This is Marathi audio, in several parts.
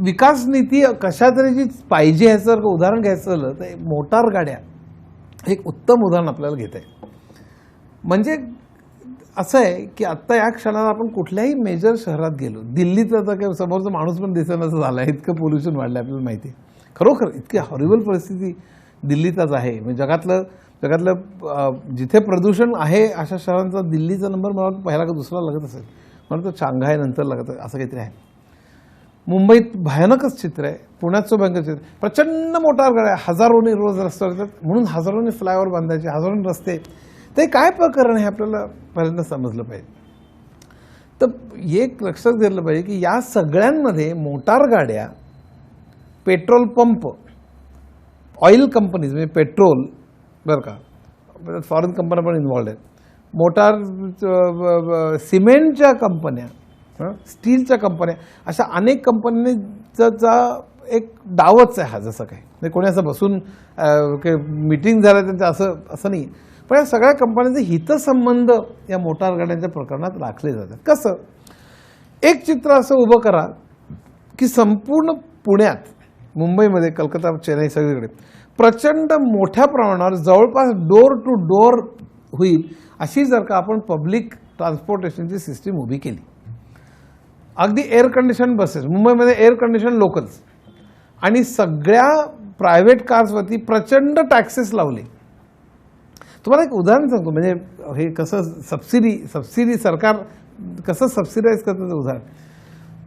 विकास नीती कशा तऱ्हेची पाहिजे ह्याचं का उदाहरण घ्यायचं झालं तर मोटार गाड्या एक उत्तम उदाहरण आपल्याला घेत आहे म्हणजे असं आहे की आत्ता या क्षणाला आपण कुठल्याही मेजर शहरात गेलो दिल्लीत आता काही समोरचा माणूस पण दिसेनाचं झाला आहे इतकं पोल्युशन वाढलं आहे आपल्याला माहिती आहे. खरोखर इतकी हॉरिबल परिस्थिती दिल्लीतच आहे. म्हणजे जगातलं जगातलं जिथे प्रदूषण आहे अशा शहरांचा दिल्लीचा नंबर मला पहिला का दुसरा लागत असेल. मला तर शांघाय नंतर लागत असं काहीतरी आहे. मुंबईत भयानकच चित्र आहे. पुण्याचं भयंकर चित्र प्रचंड प्रचंड मोटार गाड्या हजारोनी रोज रस्त्यावर येतात म्हणून हजारोनी फ्लायओव्हर बांधायचे हजारोनी रस्ते. ते काय प्रकरण हे आपल्याला पहिल्यांदा समजलं पाहिजे. तर एक लक्षात घेतलं पाहिजे की या सगळ्यांमध्ये मोटार गाड्या पेट्रोल पंप ऑइल कंपनीज म्हणजे पेट्रोल बरं का फॉरेन कंपन्या पण इन्व्हॉल्ड आहेत. मोटार सिमेंटच्या कंपन्या स्टीलच्या कंपन्या अशा अनेक कंपन्यांचा एक डावच आहे हा जसं काय म्हणजे कोणी असं बसून मिटिंग झालं त्यांचं असं असं नाही पण या सगळ्या कंपन्यांचे हितसंबंध या मोटार गाड्यांच्या प्रकरणात राखले जातात. कसं? एक चित्र असं उभं करा की संपूर्ण पुण्यात मुंबईमध्ये कलकत्ता चेन्नई सगळीकडे प्रचंड मोठ्या प्रमाणावर जवळपास डोर टू डोअर होईल अशी जर का आपण पब्लिक ट्रान्सपोर्टेशनची सिस्टीम उभी केली. अगदी एअर कंडिशन बसेस मुंबईमध्ये एअर कंडिशन लोकल्स आणि सगळ्या प्रायव्हेट कार्सवरती प्रचंड टॅक्सेस लावले. तुम्हाला एक उदाहरण सांगतो. म्हणजे हे कसं सबसिडी सबसिडी सरकार कसं सबसिडाईज करतं ते उदाहरण.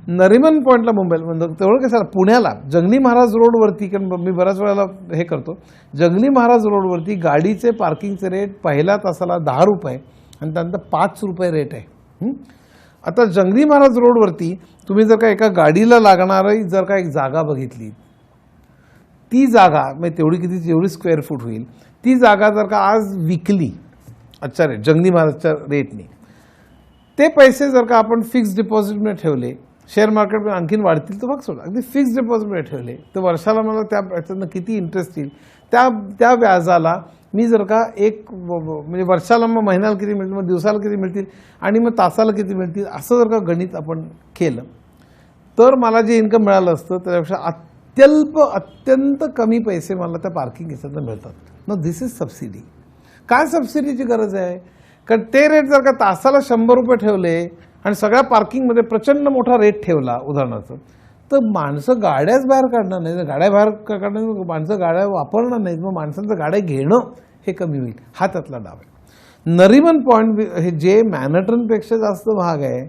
नरिमन पॉईंटला मुंबईला म्हणजे तेवढं कसं पुण्याला जंगली महाराज रोडवरती कारण मी बऱ्याच वेळेला हे करतो. जंगली महाराज रोडवरती गाडीचे पार्किंगचे रेट पहिल्या तासाला दहा रुपये आणि त्यानंतर पाच रुपये रेट आहे. आता जंगली महाराज रोडवरती तुम्ही जर का एका गाडीला लागणारी जर का एक जागा बघितली ती जागा म्हणजे तेवढी किती जेवढी स्क्वेअर फूट होईल ती जागा जर का आज विकली अच्छा रेट जंगली महाराजच्या रेटने ते पैसे जर का आपण फिक्स डिपॉझिटमध्ये ठेवले शेअर मार्केटमध्ये आणखीन वाढतील तर मग सोडा. अगदी फिक्स डिपॉझिटमध्ये ठेवले तर वर्षाला मला त्या याच्यातनं किती इंटरेस्ट येईल त्या त्या व्याजाला मी जर का एक म्हणजे वर्षाला मग महिन्याला किती मिळतील मग दिवसाला किती मिळतील आणि मग तासाला किती मिळतील असं जर का गणित आपण केलं तर मला जे इन्कम मिळालं असतं त्यापेक्षा अत्यल्प अत्यंत कमी पैसे मला त्या पार्किंग याच्यातनं मिळतात. न दिस इज सबसिडी काय सबसिडीची गरज आहे? कारण ते रेट जर का तासाला शंभर रुपये ठेवले आणि सगळ्या पार्किंगमध्ये प्रचंड मोठा रेट ठेवला उदाहरणार्थ तर माणसं गाड्याच बाहेर काढणार नाही गाड्या बाहेर काढणार नाही, माणसं गाड्या वापरणार नाहीत. मग माणसांचं गाड्या घेणं हे कमी होईल. हा त्यातला डाव आहे. नरिमन पॉईंट हे जे मॅनटनपेक्षा जास्त महाग आहे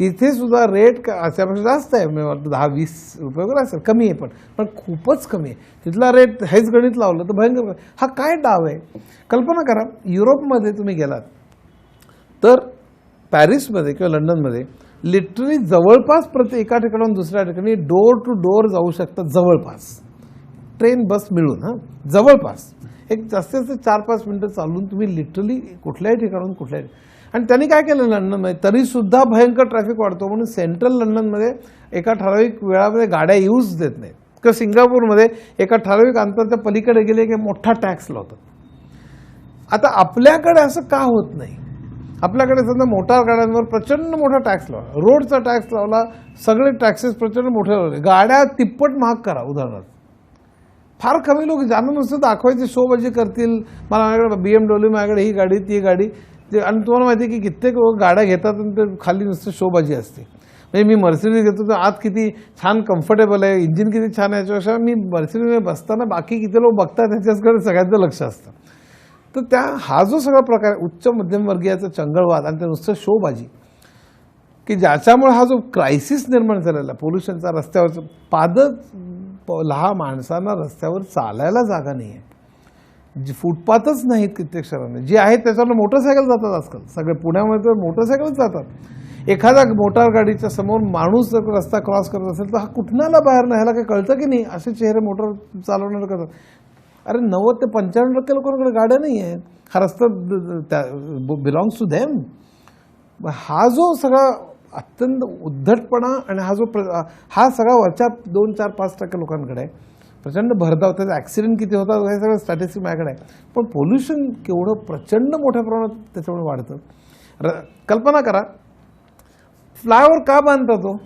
तिथे सुद्धा रेट का त्यापेक्षा जास्त आहे. म्हणजे वाटतं दहा वीस रुपये वगैरे असेल. कमी आहे पण. पण खूपच कमी आहे. तिथला रेट हेच गणित लावलं तर भयंकर हा काय डाव आहे? कल्पना करा युरोपमध्ये तुम्ही गेलात. तर पॅरिसमध्ये किंवा लंडनमध्ये लिटरली जवळपास प्रति एका ठिकाणाहून दुसऱ्या ठिकाणी डोर टू डोअर जाऊ शकतात जवळपास. ट्रेन बस मिळून हां? जवळपास. एक जास्तीत जास्त चार पाच मिनटं चालून तुम्ही लिटरली कुठल्याही ठिकाणाहून कुठल्याही आणि त्यांनी काय केलं लंडनमध्ये? तरीसुद्धा भयंकर ट्रॅफिक वाढतो म्हणून सेंट्रल लंडनमध्ये एका ठराविक वेळामध्ये गाड्या येऊच देत नाहीत. किंवा सिंगापूरमध्ये एका ठराविक अंतराच्या पलीकडे गेले की मोठा टॅक्स लावतात. आता आपल्याकडे असं का होत नाही? आपल्याकडे समजा मोटार गाड्यांवर प्रचंड मोठा टॅक्स लावला. रोडचा टॅक्स लावला सगळे टॅक्सेस प्रचंड मोठे लावले. गाड्या तिप्पट महाग करा उदाहरणार्थ. फार कमी लोक ज्यांना नुसतं दाखवायचे शोबाजी करतील मला माझ्याकडे बी एम डब्ल्यू माझ्याकडे ही गाडी ती गाडी. ते आणि तुम्हाला माहिती आहे की कित्येक लोक गाड्या घेतात आणि ते खाली नुसतं शोबाजी असते. म्हणजे मी मर्सिडीज घेतो तर आत किती छान कम्फर्टेबल आहे इंजिन किती छान आहे याच्यापेक्षा मी मर्सिडीजमध्ये बसताना बाकी किती लोक बघतात त्याच्याचकडे सगळ्यांचं लक्ष असतं. तर त्या हा जो सगळा प्रकार आहे, उच्च मध्यमवर्गीयाचा चंगळवाद आणि ते नुसतं शोबाजी की ज्याच्यामुळे हा जो क्रायसिस निर्माण झालेला पोल्युशनचा रस्त्यावरचा पाद प- लहान माणसांना रस्त्यावर चालायला जागा नाही आहे. जी फुटपाथच नाहीत कित्येक शहरांना जे आहेत त्याच्यावर मोटरसायकल जातात आजकाल. सगळे पुण्यामध्ये तर मोटरसायकलच जातात. एखाद्या मोटार गाडीच्या समोर माणूस जर रस्ता क्रॉस करत असेल तर हा कुठनाला बाहेर नाही ह्याला काही कळतं की नाही? असे चेहरे मोटर चालवणार करतात. अरे नव्वद ते पंच्याण्णव टक्के लोकांकडे गाड्या नाही आहेत हा रस्ता बिलॉंग्स टू देम हा जो सगळा अत्यंत उद्धटपणा आणि हा जो प्र हा सगळा वरच्या दोन चार पाच टक्के लोकांकडे आहे. प्रचंड भरधाव. त्याचा ॲक्सिडेंट किती होता हे सगळं स्टॅटिस्टिक माझ्याकडे आहे. पण पोल्युशन केवढं प्रचंड मोठ्या प्रमाणात त्याच्यामुळे वाढतं. र कल्पना करा. फ्लायओव्हर का बांधता तो?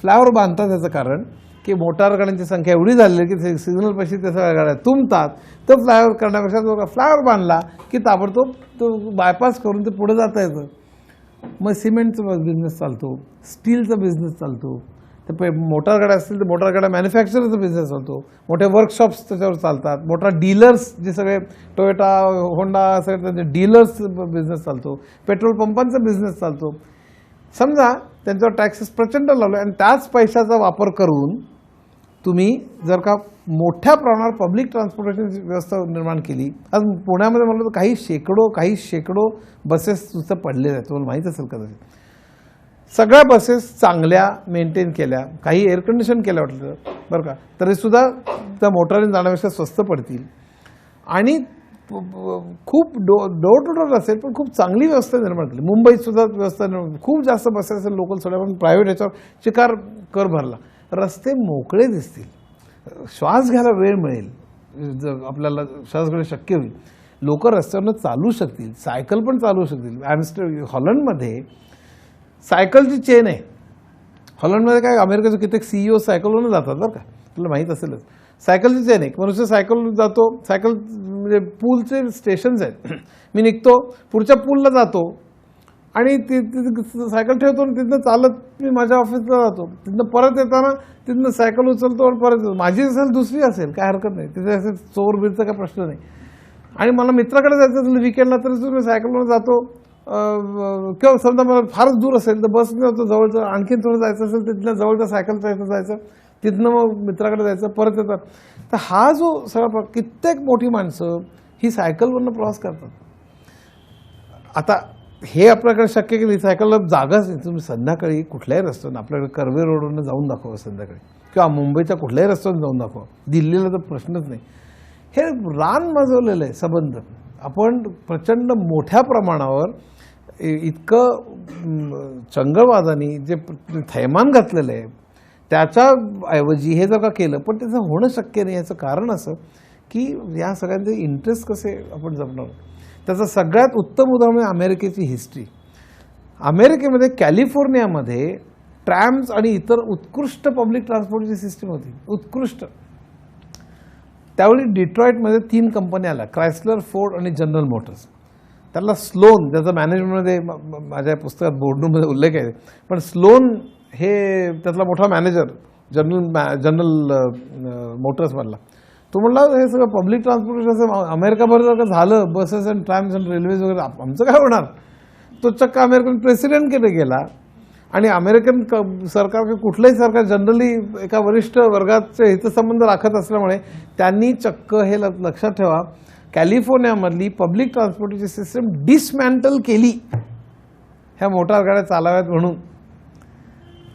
फ्लायओव्हर बांधतात त्याचं कारण? की मोटार गाड्यांची संख्या एवढी झालेली आहे की सिग्नल पैसे त्या सगळ्या गाड्या तुंबतात तर फ्लायओव्हर करण्यापेक्षा जो फ्लायओव्हर बांधला की ताबडतोब तो बायपास करून ते पुढे जाता येतं. मग सिमेंटचा बिझनेस चालतो स्टीलचा बिझनेस चालतो. तर पे मोटार गाड्या असतील तर मोटार गाड्या मॅन्युफॅक्चरचा बिझनेस चालतो मोठे वर्कशॉप्स त्याच्यावर चालतात. मोठा डीलर्स जे सगळे टोयोटा होंडा सगळे त्यांचे डीलर्स बिझनेस चालतो. पेट्रोल पंपांचा बिझनेस चालतो. समजा त्यांच्यावर टॅक्सेस प्रचंड लावले आणि त्याच पैशाचा वापर करून तुम्ही जर का मोठ्या प्रमाणावर पब्लिक ट्रान्सपोर्टेशन व्यवस्था निर्माण केली आज पुण्यामध्ये म्हणलं तर काही शेकडो काही शेकडो बसेस सुद्धा पडलेल्या आहेत. तुम्हाला माहीत असेल कदाचित. सगळ्या बसेस चांगल्या मेंटेन केल्या. काही एअर कंडिशन केल्या वाटलं बरं का? तरीसुद्धा त्या मोटारीने जाण्यापेक्षा स्वस्त पडतील. आणि खूप डो डोर टू डोर असेल पण खूप चांगली व्यवस्था निर्माण केली. मुंबईत सुद्धा व्यवस्था निर्माण खूप जास्त बसेस असेल लोकल सोडल्या पण प्रायव्हेट ह्याच्यावर शिकार कर भरला. रस्ते मोकळे दिसतील. श्वास घ्यायला वेळ मिळेल. जर आपल्याला श्वास घेणं शक्य होईल. लोक रस्त्यावरनं चालू शकतील. सायकल पण चालू शकतील. ॲमस्टर हॉलंडमध्ये सायकलची चेन आहे. हॉलंडमध्ये काय अमेरिकेचे कित्येक सीईओ सायकलवरून जातात बरं का? तुला माहीत असेलच. सायकलची चेन आहे. मनुष्य सायकल जातो. सायकल म्हणजे पूलचे स्टेशन्स आहेत. मी निघतो. पुढच्या पूलला जातो. आणि ती तिथं सायकल ठेवतो आणि तिथनं चालत मी माझ्या ऑफिसला जातो. तिथनं परत येताना तिथनं सायकल उचलतो आणि परत येतो. माझी असेल दुसरी असेल काय हरकत नाही. तिथे असेल चोर बिरचा काय प्रश्न नाही. आणि मला मित्राकडे जायचं असेल विकेंडला तरी मी सायकलवर जातो. किंवा समजा मला फारच दूर असेल तर बसने होतो जवळचं. आणखीन थोडं जायचं असेल तिथनं तिथल्या जवळच्या सायकलच्या इथं जायचं. तिथनं मग मित्राकडे जायचं परत येतात. तर हा जो सगळा प्र- कित्येक मोठी माणसं ही सायकलवरनं प्रवास करतात. आता हे आपल्याकडे शक्य की नाही सायकलला जागाच नाही. तुम्ही संध्याकाळी कुठल्याही रस्त्यावर आपल्याकडे कर्वे रोडवरनं जाऊन दाखवा संध्याकाळी. किंवा मुंबईच्या कुठल्याही रस्त्यावर जाऊन दाखवा. दिल्लीला तर प्रश्नच नाही. हे रान माजवलेलं आहे संबंध. आपण प्रचंड मोठ्या प्रमाणावर इतकं चंगळवादानी जे थैमान घातलेलं आहे त्याच्या ऐवजी हे जर का केलं पण त्याचं होणं शक्य नाही. याचं कारण असं की या सगळ्यांचे इंटरेस्ट कसे आपण जपणार? त्याचं सगळ्यात उत्तम उदाहरण म्हणजे अमेरिकेची हिस्ट्री. अमेरिकेमध्ये कॅलिफोर्नियामध्ये ट्रॅम्स आणि इतर उत्कृष्ट पब्लिक ट्रान्सपोर्टची सिस्टीम होती. उत्कृष्ट. त्यावेळी डिट्रॉईटमध्ये तीन कंपन्या आल्या क्रायस्लर फोर्ड आणि जनरल मोटर्स. त्याला स्लोन त्याचा मॅनेजमेंटमध्ये माझ्या पुस्तकात बोर्डरूममध्ये उल्लेख आहे पण स्लोन हे त्यातला मोठा मॅनेजर जनरल मॅ जनरल मोटर्समधला तो म्हणला हे सगळं पब्लिक ट्रान्सपोर्टेशन असं अमेरिकाभर जर का झालं buses and trams and railways वगैरे आमचं काय होणार? तो चक्क अमेरिकन प्रेसिडेंटकडे गेला आणि अमेरिकन क सरकार किंवा कुठलंही सरकार जनरली एका वरिष्ठ वर्गाचे हितसंबंध राखत असल्यामुळे त्यांनी चक्क हे लक्षात ठेवा कॅलिफोर्नियामधली पब्लिक ट्रान्सपोर्टेशन सिस्टम डिसमॅन्टल केली. ह्या मोटार गाड्या चालाव्यात म्हणून.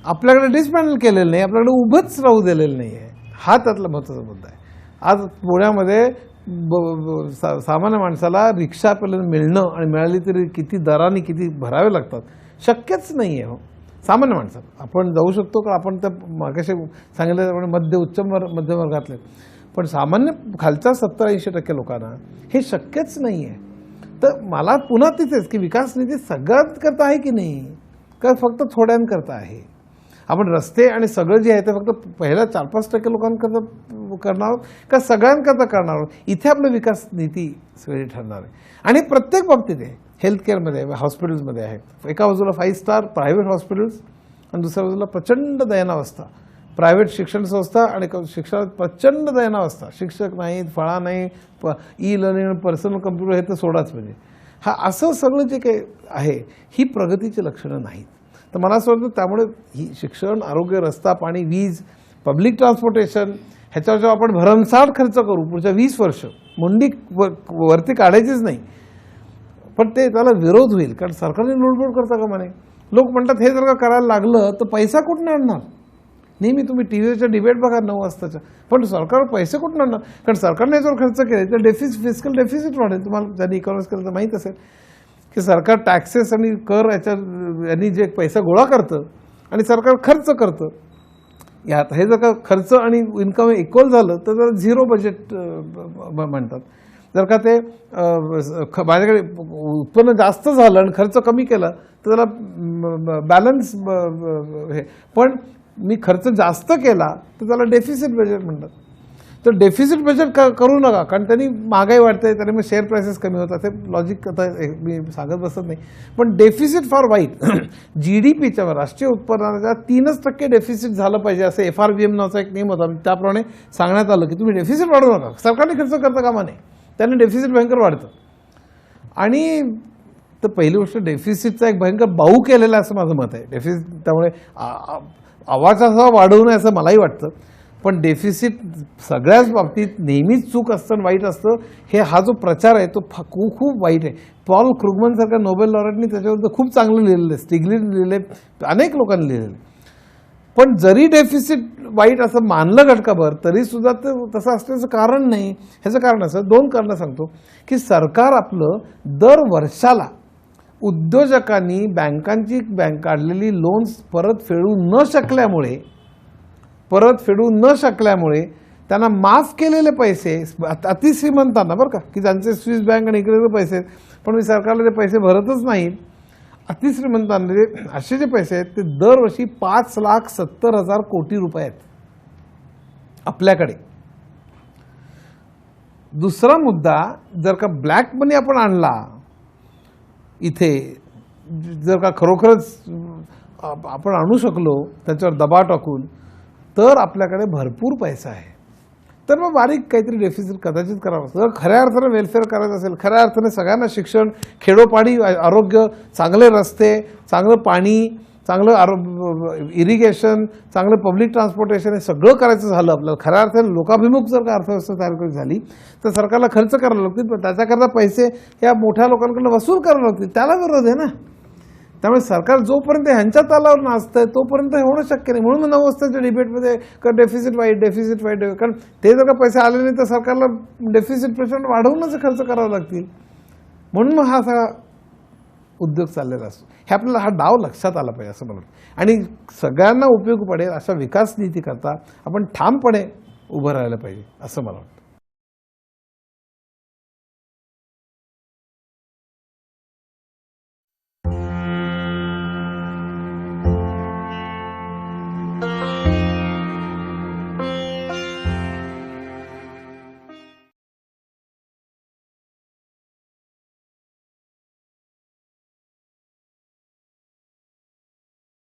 आपल्याकडे डिसमॅन्टल केलेलं नाही आपल्याकडे उभंच राहू दिलेलं नाही आहे हा त्यातला महत्त्वाचा मुद्दा आहे. आज पुण्यामध्ये ब- ब- सा- सामान्य माणसाला रिक्षा आपल्याला मिळणं आणि मिळाली तरी किती दराने किती भरावे लागतात शक्यच नाही आहे हो. सामान्य माणसाला आपण जाऊ शकतो का? आपण त्या मागाशी सांगितल्याप्रमाणे मध्य उच्च वर्ग मध्यम वर्गातले. पण सामान्य खालच्या सत्तर ऐंशी टक्के लोकांना हे शक्यच नाही आहे तर मला पुन्हा तिथेच की विकास निधी सगळ्यात करता आहे की नाही? का फक्त थोड्यांकरता आहे? आपण रस्ते आणि सगळं जे आहे ते फक्त पहिल्या चार पाच टक्के लोकांकरता करणार आहोत का सगळ्यांकरता करणार आहोत? इथे आपलं विकास नीती सगळी ठरणार आहे. आणि प्रत्येक बाबतीत आहे. हेल्थकेअरमध्ये आहे हॉस्पिटल्समध्ये आहे. एका बाजूला फाईव्ह स्टार प्रायव्हेट हॉस्पिटल्स आणि दुसऱ्या बाजूला प्रचंड दयनावस्था. प्रायव्हेट शिक्षण संस्था आणि क- शिक्षणात प्रचंड दयनावस्था. शिक्षक नाहीत फळा नाही प ई लर्निंग पर्सनल कम्प्युटर हे तर सोडाच म्हणजे. हा असं सगळं जे काही आहे ही प्रगतीची लक्षणं नाहीत. तर मला असं वाटतं त्यामुळे ही शिक्षण आरोग्य रस्ता पाणी वीज पब्लिक ट्रान्सपोर्टेशन ह्याच्यावर जेव्हा आपण भरमसाठ खर्च करू पुढच्या वीस वर्ष मुंडी व- वरती काढायचीच नाही. पण ते त्याला विरोध होईल कारण सरकारने लुडबुड करता का म्हणे? लोक म्हणतात हे जर का करायला लागलं तर पैसा कुठून आणणार? नेहमी तुम्ही टी व्हीच्या डिबेट बघा नऊ वाजताच्या. पण सरकार पैसे कुठून आणणार? कारण सरकारने याच्यावर खर्च केले तर डेफिस फिजिकल डेफिसिट वाढेल. तुम्हाला ज्यांनी इकॉनॉमिक्स केलं तर माहीत असेल की सरकार टॅक्सेस आणि कर याच्या यांनी जे पैसा गोळा करतं आणि सरकार खर्च करतं यात हे जर का खर्च आणि इन्कम इक्वल झालं तर जरा झिरो बजेट म्हणतात. जर का ते ख- माझ्याकडे उत्पन्न जास्त झालं आणि खर्च कमी केला तर त्याला बॅलन्स हे. पण मी खर्च जास्त केला तर त्याला डेफिसिट बजेट म्हणतात. तर डेफिसिट बजेट क करू नका. कारण त्यांनी महागाई वाढते त्याने मग शेअर प्राइसेस कमी होतात. ते लॉजिक आता मी सांगत बसत नाही. पण डेफिसिट फॉर वाईट जी डी पीच्या राष्ट्रीय उत्पन्नाच्या तीनच टक्के डेफिसिट झालं पाहिजे असं एफ आर बी एम नावाचा एक नियम होता. त्याप्रमाणे सांगण्यात आलं की तुम्ही डेफिसिट वाढवू नका. सरकारने खर्च करता कामा नाही त्याने डेफिसिट भयंकर वाढतं. आणि तर पहिली गोष्ट डेफिसिटचा एक भयंकर बाऊ केलेला असं माझं मत आहे. डेफिसिट त्यामुळे आ- आवाज असा वाढवू नये असं मलाही वाटतं. पण डेफिसिट सगळ्याच बाबतीत नेहमीच चूक असतं आणि वाईट असतं हे हा जो प्रचार आहे तो फ- खूप खूप वाईट आहे. पॉल क्रुगमन सारख्या नोबेल लॉरेटनी त्याच्याबद्दल खूप चांगलं लिहिलेलं आहे स्टिग्लिन लिहिलेलं आहे अनेक लोकांनी लिहिलेलं आहे. पण जरी डेफिसिट वाईट असं मानलं घटकाभर तरीसुद्धा ते तसं असण्याचं कारण नाही. ह्याचं कारण असं दोन कारणं सांगतो. की सरकार आपलं दर वर्षाला उद्योजकांनी बँकांची बँक काढलेली लोन्स परत फेडू न शकल्यामुळे परत फेडू न शकल्यामुळे त्यांना माफ केलेले पैसे अतिश्रीमंतांना बरं का की ज्यांचे स्विस बँक आणि इकडे पैसे आहेत पण मी सरकारला ते पैसे भरतच नाही अतिश्रीमंतांना जे असे जे पैसे आहेत ते दरवर्षी पाच लाख सत्तर हजार कोटी रुपये आहेत. आपल्याकडे. दुसरा मुद्दा जर का ब्लॅक मनी आपण आणला इथे जर का खरोखरच आपण आणू शकलो त्याच्यावर दबाव टाकून तर आपल्याकडे भरपूर पैसा आहे. तर मग बारीक काहीतरी डेफिसिट कदाचित करावं जर खऱ्या अर्थानं वेलफेअर करायचं असेल खऱ्या अर्थाने सगळ्यांना शिक्षण खेडोपाडी आरोग्य चांगले रस्ते चांगलं पाणी चांगलं आरो इरिगेशन चांगलं पब्लिक ट्रान्सपोर्टेशन हे सगळं करायचं झालं आपल्याला खऱ्या अर्थाने लोकाभिमुख जर का अर्थव्यवस्था तयार झाली तर सरकारला खर्च करायला लागतील पण त्याच्याकरता पैसे या मोठ्या लोकांकडून वसूल करायला लागतील. त्याला विरोध आहे ना. त्यामुळे सरकार जोपर्यंत ह्यांच्या तालावर आहे तोपर्यंत होणं शक्य नाही. म्हणून नऊ वाजताच्या डिबेटमध्ये का डेफिसिट वाईट डेफिसिट वाईट कारण ते जर का पैसे आले नाही तर सरकारला डेफिसिट प्रचंड वाढवूनच खर्च करावे लागतील. म्हणून मग हा सगळा उद्योग चाललेला असतो. हे आपल्याला हा डाव लक्षात आला पाहिजे असं मला वाटतं. आणि सगळ्यांना उपयोग पडेल अशा विकास नीती करता आपण ठामपणे उभं राहिलं पाहिजे असं मला वाटतं.